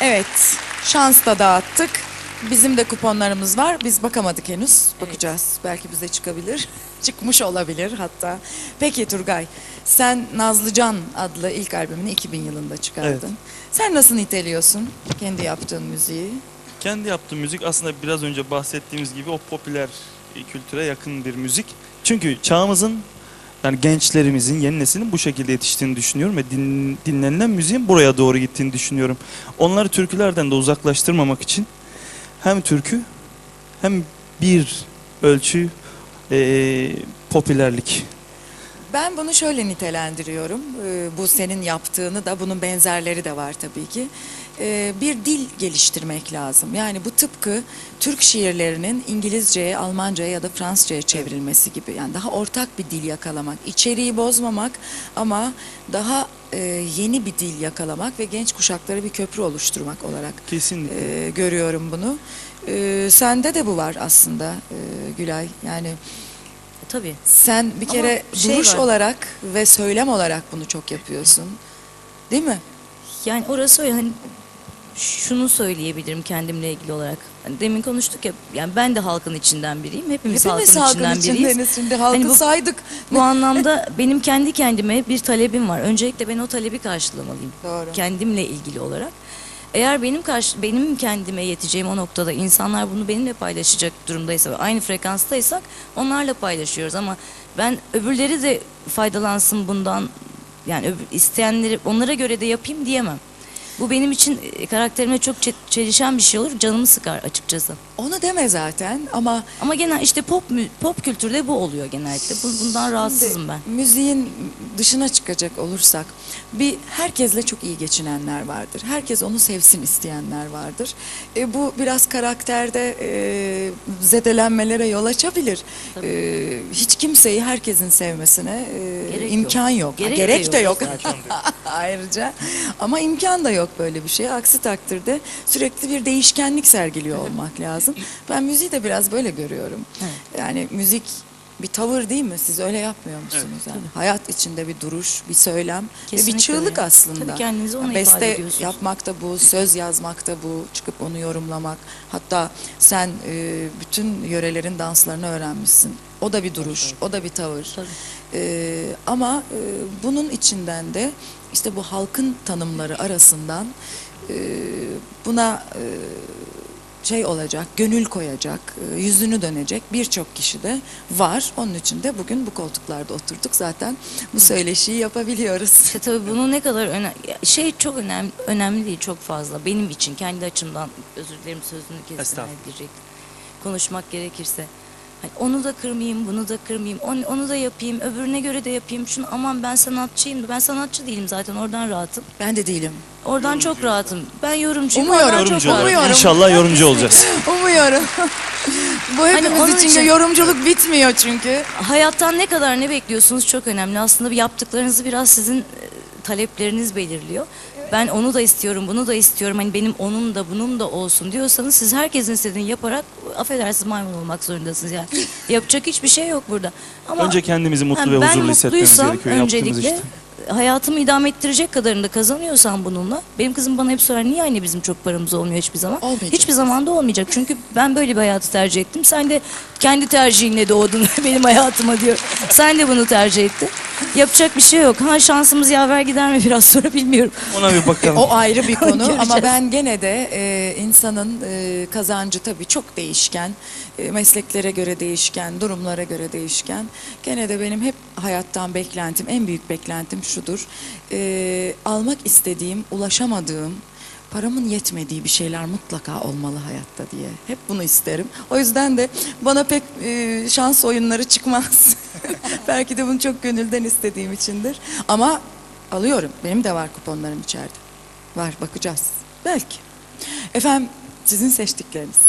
Evet, şans da dağıttık. Bizim de kuponlarımız var. Biz bakamadık henüz. Bakacağız. Belki bize çıkabilir. Çıkmış olabilir hatta. Peki Turgay, sen Nazlıcan adlı ilk albümünü 2000 yılında çıkardın. Evet. Sen nasıl niteliyorsun kendi yaptığın müziği? Kendi yaptığım müzik aslında biraz önce bahsettiğimiz gibi o popüler kültüre yakın bir müzik. Çünkü çağımızın yani gençlerimizin, yeni neslinin bu şekilde yetiştiğini düşünüyorum ve din, dinlenilen müziğin buraya doğru gittiğini düşünüyorum. Onları türkülerden de uzaklaştırmamak için hem türkü hem bir ölçü e, popülerlik. Ben bunu şöyle nitelendiriyorum. Ee, bu senin yaptığını da bunun benzerleri de var tabii ki. Ee, bir dil geliştirmek lazım. Yani bu tıpkı Türk şiirlerinin İngilizceye, Almanca'ya ya da Fransızca'ya çevrilmesi gibi. Yani daha ortak bir dil yakalamak, içeriği bozmamak ama daha e, yeni bir dil yakalamak ve genç kuşaklara bir köprü oluşturmak olarak Kesinlikle. e, görüyorum bunu. E, sende de bu var aslında e, Gülay. Yani Tabii. sen bir Ama kere şey duruş var. olarak ve söylem olarak bunu çok yapıyorsun. Değil mi? Yani orası öyle hani şunu söyleyebilirim kendimle ilgili olarak. Hani demin konuştuk ya yani ben de halkın içinden biriyim. Hepimiz, Hepimiz halkın, halkın içinden biriyiz. şimdi halkı Hani bu- saydık. Bu anlamda benim kendi kendime bir talebim var. Öncelikle ben o talebi karşılamalıyım. Doğru. Kendimle ilgili olarak. Eğer benim karşı benim kendime yeteceğim o noktada insanlar bunu benimle paylaşacak durumdaysa ve aynı frekanstaysak onlarla paylaşıyoruz ama ben öbürleri de faydalansın bundan yani isteyenleri onlara göre de yapayım diyemem. Bu benim için e, karakterime çok çe- çelişen bir şey olur. Canımı sıkar açıkçası. Onu deme zaten ama Ama genel işte pop pop kültürde bu oluyor genellikle. Bu- Bundan rahatsızım ben. müziğin dışına çıkacak olursak bir herkesle çok iyi geçinenler vardır. Herkes onu sevsin isteyenler vardır. E, bu biraz karakterde e, zedelenmelere yol açabilir. E, hiç kimseyi herkesin sevmesine e, Gerek imkan yok. yok. Ha, Gerek Gerek, de de yok yok. zaten. Ayrıca ama imkan da yok böyle bir şey. Aksi takdirde sürekli bir değişkenlik sergiliyor olmak lazım. Ben müziği de biraz böyle görüyorum. Yani müzik bir tavır değil mi? Siz öyle yapmıyor musunuz? Yani hayat içinde bir duruş, bir söylem ve bir Kesinlikle çığlık öyle. aslında. Tabii kendinizi ona Beste ifade ediyorsunuz. yapmak da bu, söz yazmak da bu, çıkıp onu yorumlamak. Hatta sen e, bütün yörelerin danslarını öğrenmişsin. O da bir duruş, o da bir tavır. Tabii. E, ama e, bunun içinden de işte bu halkın tanımları arasından e, buna e, şey olacak, gönül koyacak, e, yüzünü dönecek birçok kişi de var. Onun için de bugün bu koltuklarda oturduk. Zaten bu söyleşiyi yapabiliyoruz. İşte tabii bunu ne kadar önemli şey çok önemli önemli değil çok fazla. Benim için kendi açımdan özür dilerim sözünü kestim konuşmak gerekirse Hani onu da kırmayayım bunu da kırmayayım onu, onu da yapayım öbürüne göre de yapayım şunu aman ben sanatçıyım ben sanatçı değilim zaten oradan rahatım Ben de değilim. oradan çok rahatım ben yorumcuyum Umuyorum, oradan Yorumcu çok olarak. rahatım. Umuyorum. İnşallah yorumcu olacağız. Umuyorum. bu hepimiz onun için, de için- yorumculuk bitmiyor çünkü. Hayattan ne kadar ne bekliyorsunuz çok önemli. Aslında yaptıklarınızı biraz sizin e, talepleriniz belirliyor. Ben onu da istiyorum, bunu da istiyorum. Hani benim onun da bunun da olsun diyorsanız siz herkesin istediğini yaparak affedersiniz maymun olmak zorundasınız yani. Yapacak hiçbir şey yok burada. Ama Önce kendimizi mutlu Ha, ve ben huzurlu hissetmemiz mutluysam gerekiyor yaptığımız öncelikle işte. hayatımı idame ettirecek kadarını da kazanıyorsam bununla benim kızım bana hep sorar niye anne bizim çok paramız olmuyor hiçbir zaman? Olmayacak. Hiçbir zaman da olmayacak. Çünkü ben böyle bir hayatı tercih ettim. Sen de kendi tercihinle doğdun benim hayatıma diyor. Sen de bunu tercih ettin. Yapacak bir şey yok. Ha şansımız yaver gider mi biraz sonra bilmiyorum. Ona bir bakalım. O ayrı bir konu Göreceğiz. ama ben gene de e, insanın e, kazancı tabii çok değişken, e, mesleklere göre değişken, durumlara göre değişken. Gene de benim hep hayattan beklentim, en büyük beklentim şudur. E, almak istediğim, ulaşamadığım, paramın yetmediği bir şeyler mutlaka olmalı hayatta diye. Hep bunu isterim. O yüzden de bana pek e, şans oyunları çıkmaz. Belki de bunu çok gönülden istediğim içindir. Ama alıyorum. Benim de var kuponlarım içeride. Var bakacağız. Belki. Efendim sizin seçtikleriniz.